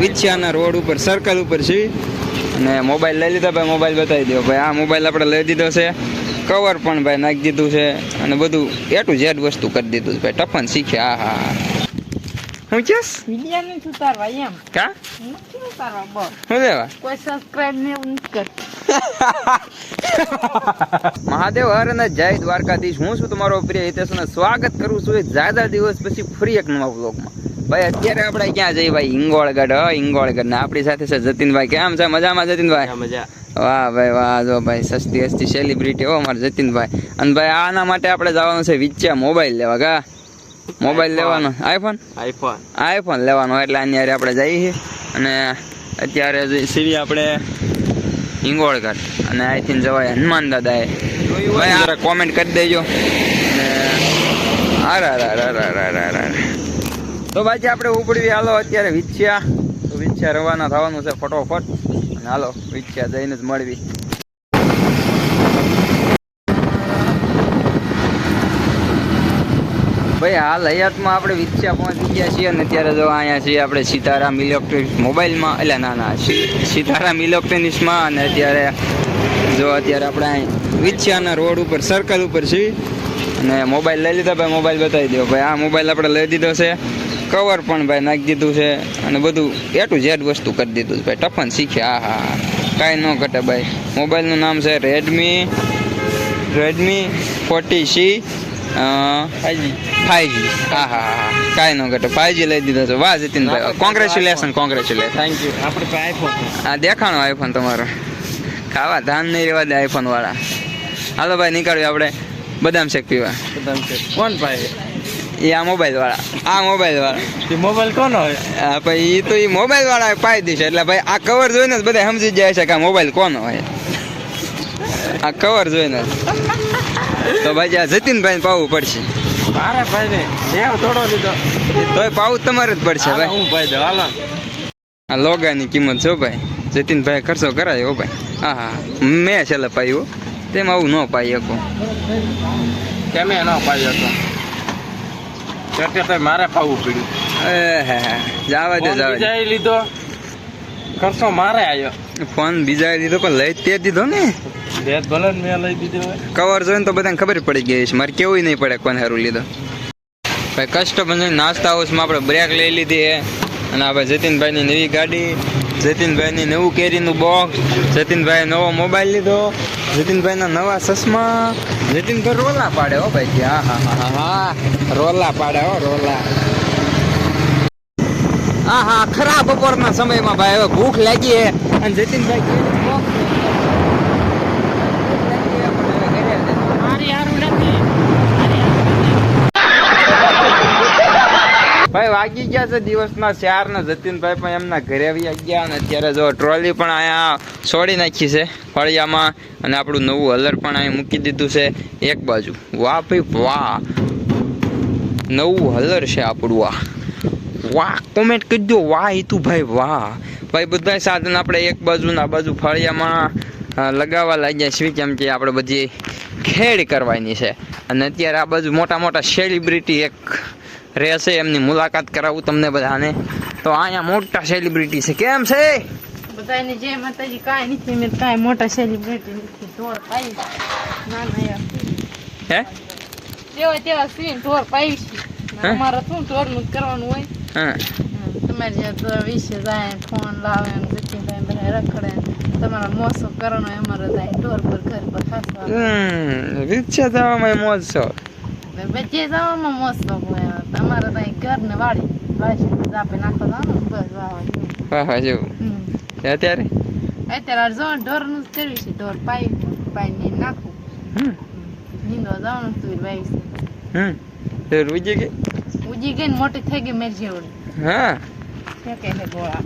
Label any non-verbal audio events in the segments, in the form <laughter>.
વિછિયાના road ઉપર circle ઉપર છીએ અને મોબાઈલ લઈ લીધા ભાઈ મોબાઈલ બતાવી દો ભાઈ આ મોબાઈલ આપણે લઈ દીધો છે. કવર પણ ભાઈ નાખી દીધું છે. અને બધું એ ટુ ઝેડ વસ્તુ કરી દીધું છે. ભાઈ ટફન શીખ્યા આ હા હું ચેસ વિડિયા નથી ઉતારવા એમ. કા? નથી ઉતારવા બોલ. શું લેવા? કોઈ સબસ્ક્રાઇબ ને ઉન કર <laughs> મહાદેવ હર અને જય દ્વારકાધીશ. હું છું તમારો પ્રિય હિતેશ સ્વાગત કરું છું જાદા દિવસ પછી ફરી એક નવા વ્લોગમાં ભાઈ અત્યારે આપણે ક્યાં જઈએ ભાઈ? હિંગોળગઢ હિંગોળગઢ. ને આપણી સાથે છે જતીનભાઈ. કેમ છે? મજામાં જતીનભાઈ? વાહ ભાઈ વાહ. જો ભાઈ સસ્તી સસ્તી સેલિબ્રિટી હો અમારે જતીનભાઈ. અને ભાઈ આના માટે આપણે જવાનું છે વિચ્ચે મોબાઈલ લેવા કા? મોબાઈલ લેવાનો. આઈફોન આઈફોન આઈફોન લેવાનો એટલે આની હારે આપણે જઈએ અને અત્યારે સીવી આપણે હિંગોળગઢ. અને આઈથી જવાય હનુમાન દાદાએ. ભાઈ કોમેન્ટ કરી દેજો. અને અરે અરે અરે અરે અરે તો ભાઈ આપણે ઉપડવી હાલો, અત્યારે વિચ્યા તો વિચ્યા રવાના થવાનું છે ફટોફટ. અને હાલો વિચ્યા જઈને જ મળવી. ભાઈ, હાલ હયાતમાં આપણે વિચ્યા પહોંચી ગયા છીએ અને અત્યારે જો અહીંયા છીએ આપણે સીતારામ ઇલેક્ટ્રોનિક્સ મોબાઈલમાં. એટલે ના ના સીતારામ ઇલેક્ટ્રોનિક્સમાં અને અત્યારે જો અત્યારે આપણે અહીં વિચ્યાના રોડ ઉપર સર્કલ ઉપર છીએ. અને મોબાઈલ લઈ લીધો ભાઈ મોબાઈલ બતાવી દો ભાઈ, આ મોબાઈલ આપણે લઈ દીધો છે. કવર પણ ભાઈ નાખી દીધું છે અને બધું એ ટુ ઝેડ વસ્તુ કરી દીધું છે ભાઈ. ટફન શીખ્યા હા હા કાંઈ ન ઘટે ભાઈ. મોબાઈલનું નામ છે Redmi Redmi forty C five G હા હા હા કાંઈ ન ઘટે. ફાઈવજી લઈ દીધો છે. વાહ જતીનભાઈ કોંગ્રેચ્યુલેશન કોંગ્રેચ્યુલેશન થેન્ક યુ આપણે આઈફોન આ દેખાણો આઈફોન તમારો. ખાવા ધાન નહીં રહેવા દે આઈફોન વાળા. હાલો ભાઈ નીકળ્યું આપણે. બદામ શેક પીવા. બદામ શેક. કોણ પાસે એ આ મોબાઈલ વાળા. આ મોબાઈલ વાળા. તે મોબાઈલ કોનો હોય? ભાઈ એ તો એ મોબાઈલ વાળા પાઈ દેશે એટલે ભાઈ આ કવર જોઈને જ બધા સમજી જાય છે કે આ મોબાઈલ કોનો હોય. આ કવર જોઈને જ. તો ભાઈ આ જતીનભાઈ પાવું પડશે. મારે ભાઈ ને થોડો લીધો. તોય પાવું તમારે જ પડશે ભાઈ. હું ભાઈ દઉં. હાલો. આ લોગાની કિંમત ભાઈ. જતીનભાઈ ખર્ચો કરાયો ભાઈ. હા હા. મેં છેલ્લે પાયું. તેમ આવું ન પાઈ શકો. ન તો મારે પાવું પડ્યું. એ જાવા દે જાવા દે. લીધો. ખર્ચો મારે આવ્યો ફોન બીજા દીધો પણ લઈ તે દીધો ને. ભેદ ભલે ને મેં લઈ દીધો કવર જોઈને તો બધાને ખબર પડી ગઈ છે. મારે કેવું નહીં પડે કોને હારું લીધો. ભાઈ કસ્ટમર નાસ્તા હાઉસમાં આપણે બ્રેક લઈ લીધી અને આપણે ભાઈ જતીનભાઈની નવી ગાડી. જતીનભાઈની નવું કેરીનું બોક્સ જતીનભાઈ નવો મોબાઈલ લીધો, જતીનભાઈના નવા ચશ્મા. જતીનભાઈ રોલા પાડે હો ભાઈ હા હા હા હા. રોલા પાડે હો, રોલા. હા હા ખરા બપોરના સમયમાં ભાઈ હવે ભૂખ લાગી હે. અને જતીનભાઈ કેરીનું box મારી હારું નથી ભાઈ વાગી ગયા છે, દિવસના ચાર ને જતીનભાઈ પણ એમના ઘરે આવી ગયા અને અત્યારે જો ટ્રોલી પણ અહીંયા છોડી નાખી છે ફળિયામાં અને આપણું નવું હલર પણ અહીં મૂકી દીધું છે એક બાજુ. વાહ ભાઈ વાહ. નવું હલર છે આપણું વાહ વાહ કોમેન્ટ કરજો. વાહ, હિતુ ભાઈ, વાહ. ભાઈ બધા સાધન આપણે એક બાજુ ના બાજુ ફળિયામાં લગાવવા લાગ્યા છીએ કેમ કે આપણે બધી ખેડ કરવાની છે. અને અત્યારે આ બાજુ મોટા મોટા સેલિબ્રિટી એક રહેશે એમની મુલાકાત કરાવું તમને બધાને. તો અહીંયા મોટા સેલિબ્રિટી છે. કેમ છે? બધાની જે માતાજી. કાંઈ નથી મેં કાંઈ મોટા સેલિબ્રિટી નથી. ઢોર પાઈ ના ના યાર હે? જેવા તેવા સીન ઢોર પાઈ છે. હે? અમારે શું ઢોરનું જ કરવાનું હોય? હા? હમ, તમારે જે તો વિશે જાય ફોન લાવે ને પછી જાય બધા રખડે. ને તમારા મોસો કરવાનો હોય અમારે જાય ઢોર પર ઘર પર ખાસવા. હમ રિક્ષા જવામાં મોજ છો. બચે જવામાં મોસો હોય. તમારે ત્યાં ઘર ને વાડી વાડી આપે નાખો જવાનું બસ વાવા જેવું. હા હા જેવું. અત્યારે અત્યારે જો ઢોરનું નું કરવી છે ઢોર પાઈ પાઈને નાખું હમ. નીંદવા જવાનું તું વાવી છે હમ. ઉજી ગઈ ઉજી ગઈ ને મોટી થઈ ગઈ મેરજી ઓળી હા. કે કે ગોળા?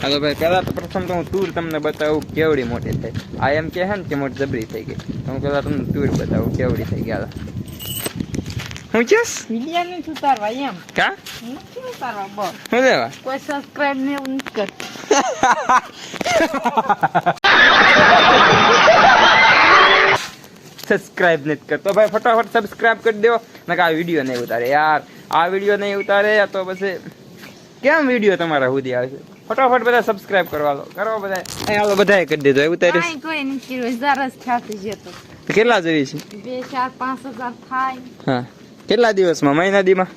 હાલો ભાઈ પહેલા તો પ્રથમ તો હું તૂર તમને બતાવું કેવડી મોટી થઈ. આ એમ કહે હે ને કે મોટી જબરી થઈ ગઈ. તો હું પહેલા તમને તૂર બતાવું કેવડી થઈ ગયા હું કેસ વિડિયા નથી ઉતારવા એમ કા નથી ઉતારવા બસ શું લેવા કોઈ સબસ્ક્રાઇબ ને એવું નથી કરતું સબસ્ક્રાઇબ નથી કરતો ભાઈ ફટાફટ સબસ્ક્રાઇબ કરી દો નકા આ વીડિયો નહીં ઉતારે યાર આ વીડિયો નહીં ઉતારે તો પછી કેમ વીડિયો તમારા સુધી આવશે ફટાફટ બધા સબસ્ક્રાઇબ કરવા લો કરો બધા હાલો બધાએ કરી દીધો એવું તારે કોઈ નહીં કર્યું હજાર જ થતી જતો કેટલા જોઈ છે બે ચાર પાંચ હજાર થાય હા કેટલા દિવસમાં? મહિના દીમાં?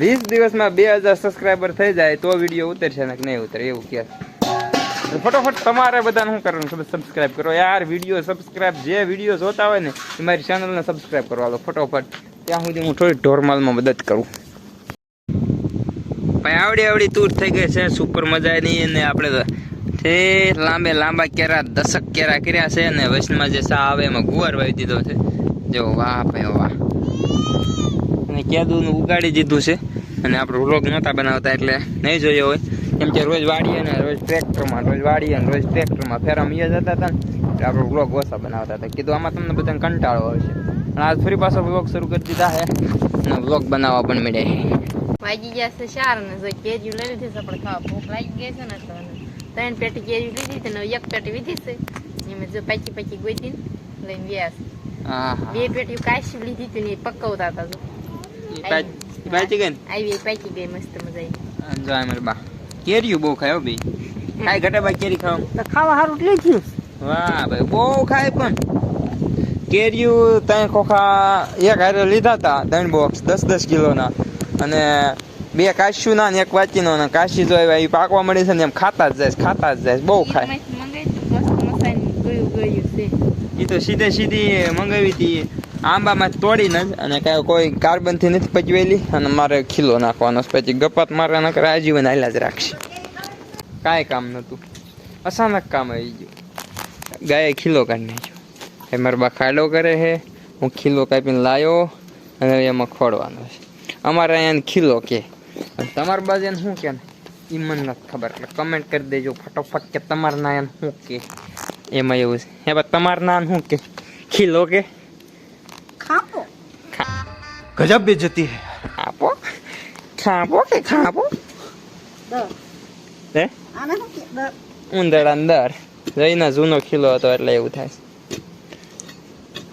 વીસ દિવસમાં બે હજાર સબસ્ક્રાઈબર થઈ જાય તો વીડિયો ઉતરશે ને નહીં ઉતરે એવું કે. ફટોફટ તમારે બધાને શું કરવાનું સબસ્ક્રાઈબ સબસ્ક્રાઇબ કરો. યાર વીડિયો સબસ્ક્રાઈબ જે વીડિયો જોતા હોય ને એ મારી ચેનલને સબસ્ક્રાઇબ કરવા લો ફટોફટ. ત્યાં સુધી હું થોડી ઢોરમાલમાં મદદ કરું. ભાઈ આવડી આવડી તૂર થઈ ગઈ છે સુપર મજા નહીં અને આપણે તે લાંબે લાંબા કેરા, દશક કેરા કર્યા છે અને વચમાં જે સા આવે એમાં ગુવાર વાવી દીધો છે. જો વાહ ભાઈ વાહ. અને કેદુનું ઉગાડી દીધું છે. અને આપણે વ્લોગ નહોતા બનાવતા એટલે નહીં જોયો હોય. કેમ કે રોજ વાડીએ ને રોજ ટ્રેક્ટરમાં, રોજ વાડીએ ને રોજ ટ્રેક્ટરમાં ફેરા મીએ જતા હતા ને, એટલે આપણે વ્લોગ ઓછા બનાવતા હતા. કીધું આમાં તમને બધાને કંટાળો આવશે. પણ આજ ફરી પાછો વ્લોગ શરૂ કરી દીધા છે અને વ્લોગ બનાવવા પણ મળે વાગી ગયા છે ચાર ને, જો કેરીઓ લઈ લીધી છે આપણે ખાવા ભૂખ લાગી ગઈ છે ને ત્રણ પેટી કેરી લીધી છે ને એક પેટી વીધી છે. એમાં જો પાકી પાકી ગોતી લઈને ગયા છે બે પેટીઓ કાશી લીધી હતી ને પકવતા હતા તો પાછી ગઈ આવી પાકી ગઈ મસ્ત મજા આવી જો અમારી બા. કેરીયું બહુ ખાય હો ભાઈ. કાંઈ બા કેરી ખાવ તો ખાવા સારું લીધું વાહ ભાઈ બહુ ખાય પણ. કેરીયું ત્રણ ખોખા એક હારે લીધા હતા ત્રણ બોક્સ દસ દસ કિલોના. અને બે કાશીના ને એક વાંચીનો ને કાશી જો એ પાકવા મળી છે ને એમ ખાતા જ જાય ખાતા જ જાય બહુ ખાય. એ તો સીધે સીધી મંગાવી હતી આંબામાં તોડીને જ અને કાંઈ કોઈ કાર્બનથી નથી પચવેલી અને મારે ખીલો નાખવાનો છે. પછી ગપાત મારે નકર આજીવન હાલ્યા જ રાખશે. કાંઈ કામ નહોતું. અચાનક કામ આવી ગયું. ગાયે ખીલો કાઢી નાખ્યો. એ મારા બા ખાડો કરે છે હું ખીલો કાપીને લાવ્યો અને એમાં ખોડવાનો છે. અમારે અહીંયા ખીલો કે. તમારા બાજુ એને શું કે એ મને નથી ખબર. એટલે કમેન્ટ કરી દેજો ફટોફટ કે તમારા ના એને શું કે. એમાં એવું છે. હે ભાઈ તમારા નામ શું કે? ખીલો કે ખાપો ગજબ બેજતી હે. આપો ખાપો કે ખાપો હે? ઉંદર અંદર જઈને જૂનો ખીલો હતો એટલે એવું થાય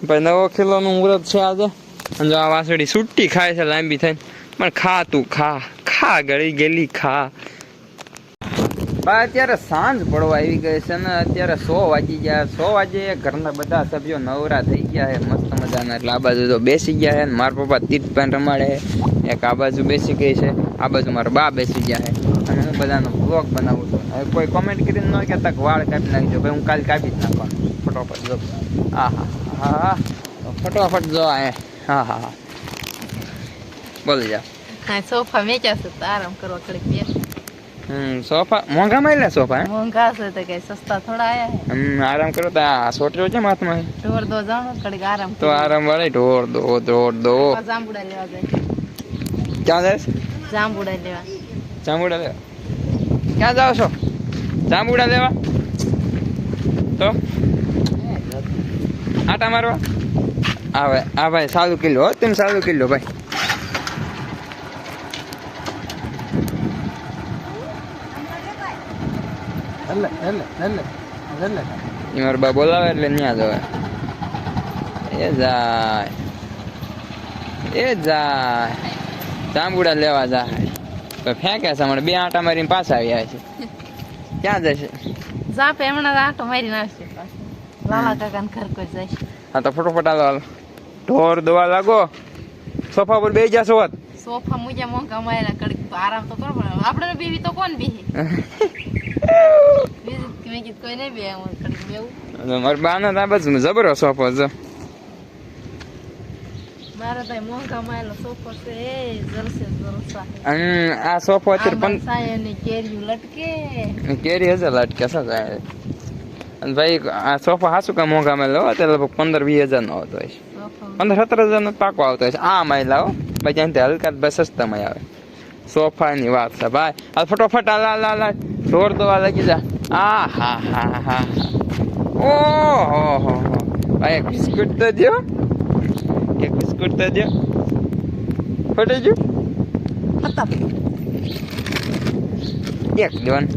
ભાઈ નવો ખીલોનું મુહૂર્ત છે આજે. અને જો આ વાસળી સુટ્ટી ખાય છે લાંબી થઈને. પણ ખા તું ખા. ખા ગળી ગયેલી ખા. બા, અત્યારે સાંજ પડવા આવી ગઈ છે ને, અત્યારે સો વાગી ગયા. સો વાગે ઘરના બધા સભ્યો નવરા થઈ ગયા છે, મસ્ત મજાના. એટલે આ બાજુ તો બેસી ગયા છે મારા પપ્પા તીર્થ પણ રમાડે એક આ બાજુ બેસી ગઈ છે, આ બાજુ મારા બા બેસી ગયા છે. અને હું બધાનો બ્લોગ બનાવું છું. હવે કોઈ કોમેન્ટ કરીને ન કહેતા વાળ કાપી નાખજો, ભાઈ, હું કાલ કાપી જ નાખવાનું ફટોફટ જો. હા હા હા હા ફટોફટ જો આ હા હા હા. બોલી જા. હા સોફા મેચ્યા છે તો આરામ કરવા કડીક બે હમ સોફા? મોંઘા મળ્યા સોફા? મોંઘા છે તો કઈ સસ્તા થોડા આયા હે હમ આરામ કરો તો આ સોટરો છે માથમાં? ઢોર દો જાણો કડીક આરામ તો આરામ વાળે ઢોર દો ઢોર દો. જાંબુડા લેવા જાય. ક્યાં જાય? જાંબુડા લેવા. જાંબુડા લેવા. ક્યાં જાઓ છો? જાંબુડા લેવા. તો? આટા મારવા? આવે આ ભાઈ સારું કિલો હો તમે સારું કિલો ભાઈ. ઈ મારા બા બોલાવે એટલે ન્યા જવાય. એ જાય. એ જાય. જાંબુડા લેવા જાય. તો ફેંકે છે મને બે આટા મારીને પાછા આવ્યા છે. ક્યાં જશે? જાપે હમણાં આટો મારી નાખશે પાછું. લાલા કાકા ઘર કોઈ જશે હા તો ફટોફટ આલો હાલો. ઢોર દોવા લાગો. સોફા પર બેસી જશો સોફા મુજા મોંઘા માર્યા કડક આરામ તો કરો પણ આપણે બેવી તો કોણ બેહે? <laughs> મેં કીધું કોઈ નહીં બે હું બેવું મારા બાનો તો આ બાજુ જબરો સોફો છે. મારા તો મોંઘા મારેલો સોફો છે. એ જલસે જલસા. અને આ સોફો અત્યારે આંબા સાયની કેરીયું લટકે. કેરી હજાર લાટકે કાંઈ અને ભાઈ આ સોફા હાસુ કા મોંઘા માં લો અત્યારે લગભગ પંદર વીસ હજાર નો આવતો હોય છે પંદર સત્તર હજાર નો પાકો આવતો હોય છે. આ માં લાવો. ભાઈ ત્યાંથી હલકા બસ સસ્તામાં આવે. સોફાની વાત છે ભાઈ. આ ફટોફટ આ લા લા લા ઢોર દોવા લાગી જા. આ હા હા હા ઓહો. હો ભાઈ એક બિસ્કુટ તો દો એક બિસ્કુટ તો દો ફટી જો. એક દો ને